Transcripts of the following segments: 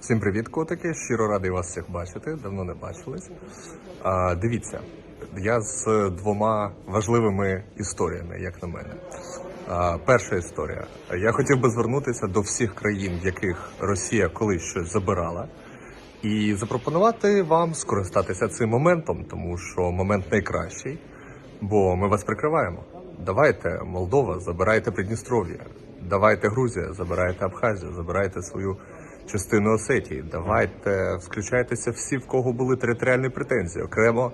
Всім привіт, котики. Щиро радий вас всіх бачити. Давно не бачились. А, дивіться, я з двома важливими історіями, як на мене. А, перша історія. Я хотів би звернутися до всіх країн, в яких Росія колись щось забирала, і запропонувати вам скористатися цим моментом, тому що момент найкращий, бо ми вас прикриваємо. Давайте, Молдова, забирайте Придністров'я. Давайте Грузія, забирайте Абхазію, забирайте свою частину Осетії. Давайте включайтеся всі, в кого були територіальні претензії. Окремо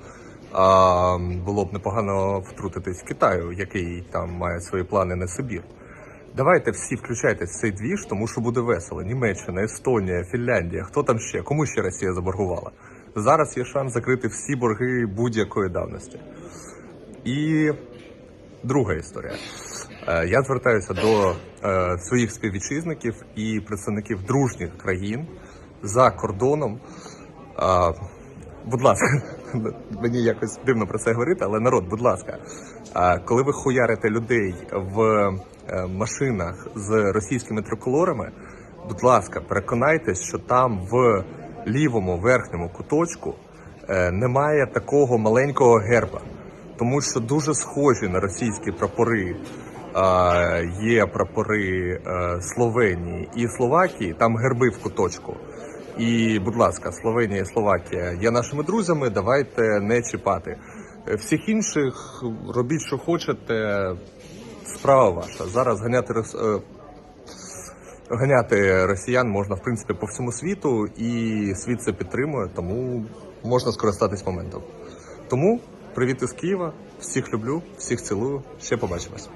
а, було б непогано втрутитись в Китаю, який там має свої плани на Сибір. Давайте всі включайтесь в цей двіж, тому що буде весело. Німеччина, Естонія, Фінляндія, хто там ще? Кому ще Росія заборгувала? Зараз є шанс закрити всі борги будь-якої давності. І друга історія. Е, Я звертаюся до е, своїх співвітчизників і представників дружніх країн за кордоном. Е, Будь ласка, мені якось дивно про це говорити, але народ, будь ласка, коли ви хуярите людей в машинах з російськими триколорами, будь ласка, переконайтесь, що там в лівому верхньому куточку немає такого маленького герба, тому що дуже схожі на російські прапори. Є прапори е, Словенії і Словакії, там герби в куточку. І, будь ласка, Словенія і Словакія є нашими друзями. Давайте не чіпати. Е, Всіх інших робіть, що хочете. Справа ваша. Зараз ганяти рос- е, ганяти росіян можна в принципі по всьому світу, і світ це підтримує, тому можна скористатись моментом. Тому привіт із Києва. Всіх люблю, всіх цілую. Ще побачимось.